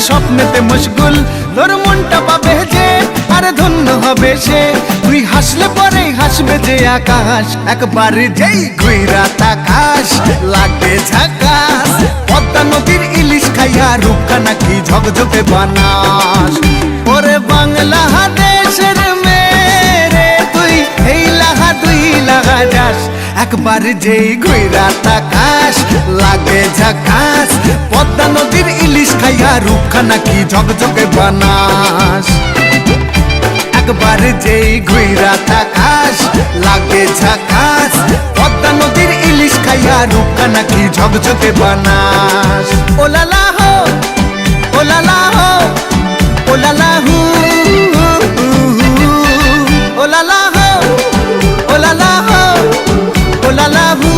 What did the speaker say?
স্বপ্নেতে মশগুল। তোর মনটা পাবে যে, আরে ধন্য হবে সে। তুই হাসলে পরেই হাসবে যে আকাশ। একবার যেই ঘুইরা তাকাশ লাগবে ঝাকাস। পদ্মা নদীর ইলিশ খাইয়া নাকি ঝকঝকে বানাস। ওরে বাংলা দেশের মেরে তুই, এই লাহা লাগা যাস। একবার যেই ঘুইরা তাকাস লাগে ঝাকাস। পদ্মা নদীর খাইয়া রূপখানা কি ঝকঝকে বানাস? একবার যেই ঘুইরা তাকাস লাগে ঝাকাস, পদ্মা নদীর ইলিশ খাইয়া রূপখানা কি ঝকঝকে বানাস? ওলালা হো ওলালা হো ওলালা হু ওলালা হো ওলালা হো ওলালা হু।